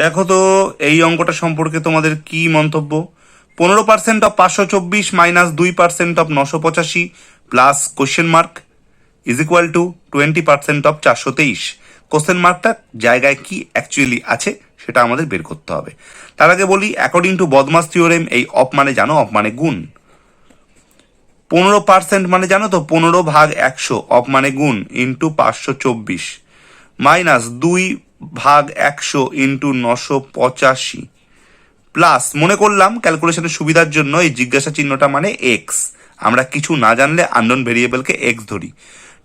দেখো তো, এই অঙ্কটা সম্পর্কে তোমাদের কি মন্তব্য? পনেরো পার্সেন্ট অফ পাঁচশো চব্বিশ মাইনাস দুই পার্সেন্ট অফ নশো পঁচাশি plus question mark is equal to twenty percent of চারশো তেইশ। কোশ্চেন মার্কটা জায়গায় কি অ্যাকচুয়ালি আছে সেটা আমাদের বের করতে হবে। তার আগে বলি অ্যাকর্ডিং টু বদমাস থিওরেম এই অফ মানে জানো অফ মানে গুণ। পনেরো পার্সেন্ট মানে জানো তো, পনেরো ভাগ একশো অফ মানে গুণ ইন্টু পাঁচশো চব্বিশ। মাইনাস দুই ভাগ একশো ইন্টু নশো পঁচাশি। প্লাস মনে করলাম ক্যালকুলেশনের সুবিধার জন্য এই জিজ্ঞাসা চিহ্নটা মানে এক্স আমরা কিছু না জানলে আননোন ভেরিয়েবলকে এক্স ধরি।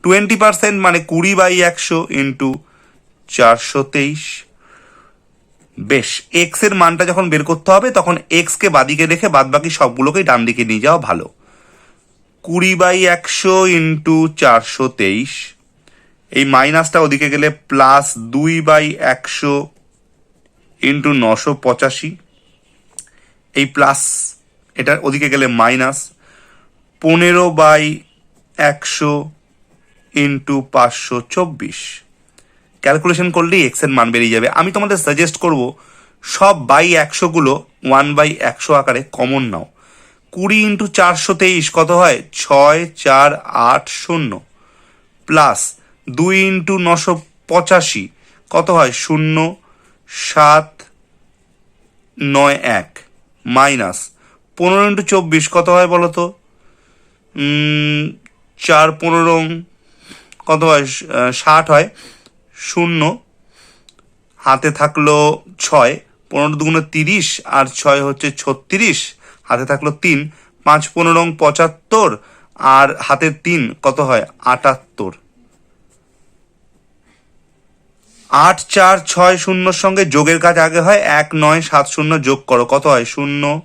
টোয়েন্টি পার্সেন্ট মানে কুড়ি বাই একশো ইন্টু চারশো তেইশ। বেশ এক্সের মানটা যখন বের করতে হবে, তখন এক্স কে বাদিকে রেখে বাদ বাকি সবগুলোকেই ডান দিকে নিয়ে যাওয়া ভালো। কুড়ি বাই একশো ইন্টু চারশো তেইশ। এই মাইনাসটা ওদিকে গেলে প্লাস দুই বাই একশো ইন্টু নশো পঁচাশি। এই প্লাস এটা ওদিকে গেলে মাইনাস পনেরো বাই একশো ইন্টু পাঁচশো চব্বিশ। ক্যালকুলেশন করলেই এক্সের মান বেরিয়ে যাবে। আমি তোমাদের সাজেস্ট করব, সব বাই একশোগুলো ওয়ান বাই একশো আকারে কমন নাও। কুড়ি ইন্টু চারশো তেইশ কত হয়? ছয়, চার, আট, শূন্য। প্লাস দুই ইন্টু নশো পঁচাশি। কত হয়? শূন্য, সাত, নয়, এক। মাইনাস পনেরো ইন্টু চব্বিশ কত হয় বলো তো? চার, পনেরো, কত হয়? ষাট হয়। শূন্য, হাতে থাকল ছয়, পনেরো দুগুণে তিরিশ আর ছয় হচ্ছে ছত্রিশ, হাতে থাকল তিন, পাঁচ, পনেরো, পঁচাত্তর আর হাতের তিন, কত হয়? আটাত্তর। আট চার ছয় শূন্যর সঙ্গে যোগের কাজ আগে হয়, এক নয় সাত শূন্য যোগ করো। কত হয়? শূন্য,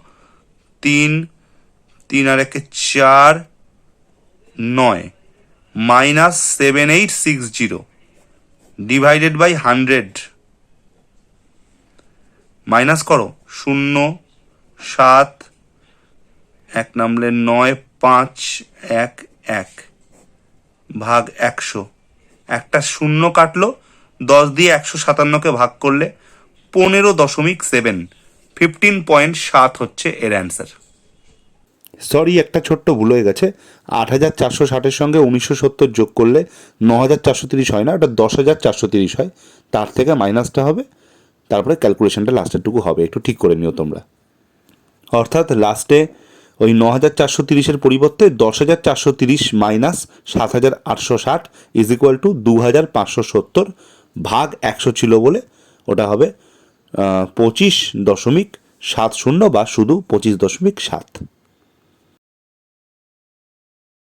তিন তিন আর একে চার, নয়। Minus seven eight six zero. Divided by hundred. Minus করো। শূন্য, সাত, এক নামলে নয়, পাঁচ, এক এক। ভাগ একশো। একটা শূন্য কাটলো দশ দিয়ে একশো সাতান্নকে ভাগ করলে পনেরো দশমিক সেভেন। ফিফটিন পয়েন্ট সাত হচ্ছে এর অ্যান্সার। সরি, একটা ছোট্ট ভুল হয়ে গেছে। আট হাজার চারশো ষাটের সঙ্গে উনিশশো সত্তর যোগ করলে ন হাজার চারশো তিরিশ হয় না, ওটা দশ হাজার চারশো তিরিশ হয়। তার থেকে মাইনাসটা হবে। তারপরে ক্যালকুলেশনটা লাস্টেরটুকু হবে। একটু ঠিক করে নিও তোমরা। অর্থাৎ লাস্টে ওই ন হাজার চারশো তিরিশের পরিবর্তে দশ হাজার চারশো তিরিশ মাইনাস সাত হাজার আটশো ষাট ইজ ইকুয়াল টু দু হাজার পাঁচশো সত্তর। ভাগ একশো ছিল বলে। ওটা হবে পঁচিশ দশমিক সাত শূন্য বা শুধু পঁচিশ দশমিক সাত।